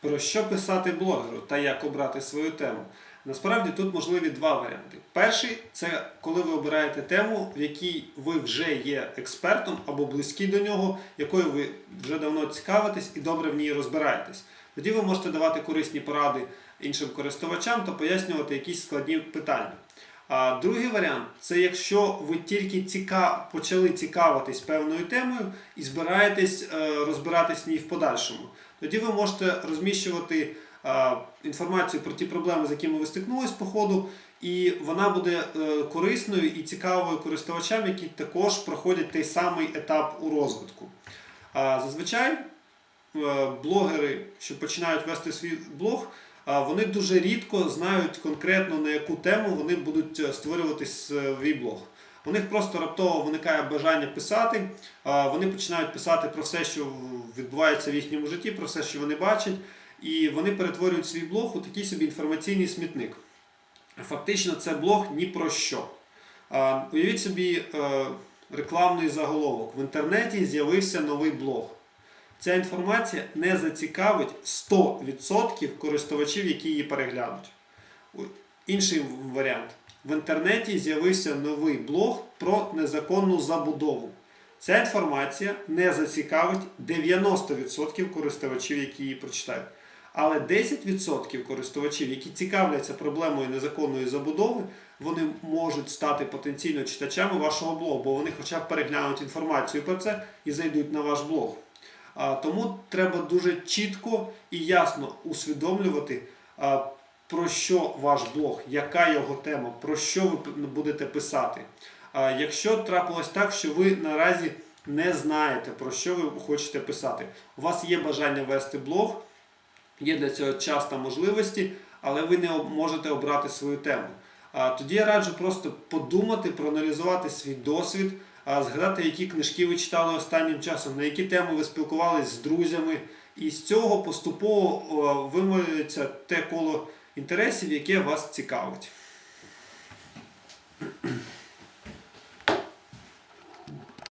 Про що писати блогеру та як обрати свою тему? Насправді тут можливі два варіанти. Перший це коли ви обираєте тему, в якій ви вже є експертом або близькі до нього, якою ви вже давно цікавитесь і добре в ній розбираєтесь. Тоді ви можете давати корисні поради іншим користувачам та пояснювати якісь складні питання. А другий варіант це якщо ви тільки ціка... почали цікавитись певною темою і збираєтесь е, розбиратись в ній в подальшому. Тоді ви можете розміщувати інформацію про ті проблеми, з якими ви стикнулись по ходу, і вона буде е, корисною і цікавою користувачам, які також проходять той самий етап у розвитку. Зазвичай е, блогери, що починають вести свій блог, вони дуже рідко знають конкретно на яку тему вони будуть е, створювати свій блог. У них просто раптово виникає бажання писати. Вони починають писати про все, що відбувається в їхньому житті, про все, що вони бачать, і вони перетворюють свій блог у такий собі інформаційний смітник. Фактично, це блог ні про що. Уявіть собі е, рекламний заголовок. В інтернеті з'явився новий блог. Ця інформація не зацікавить 100% користувачів, які її переглянуть. Інший варіант. В інтернеті з'явився новий блог про незаконну забудову. Ця інформація не зацікавить 90% користувачів, які її прочитають. Але 10% користувачів, які цікавляться проблемою незаконної забудови, вони можуть стати потенційно читачами вашого блогу, бо вони хоча б переглянуть інформацію про це і зайдуть на ваш блог. Тому треба дуже чітко і ясно усвідомлювати, про що ваш блог, яка його тема, про що ви будете писати. Якщо трапилось так, що ви наразі не знаєте, про що ви хочете писати, у вас є бажання вести блог, є для цього час та можливості, але ви не можете обрати свою тему. Тоді я раджу просто подумати, проаналізувати свій досвід, згадати, які книжки ви читали останнім часом, на які теми ви спілкувалися з друзями, і з цього поступово о, те коло інтересів, яке вас цікавить.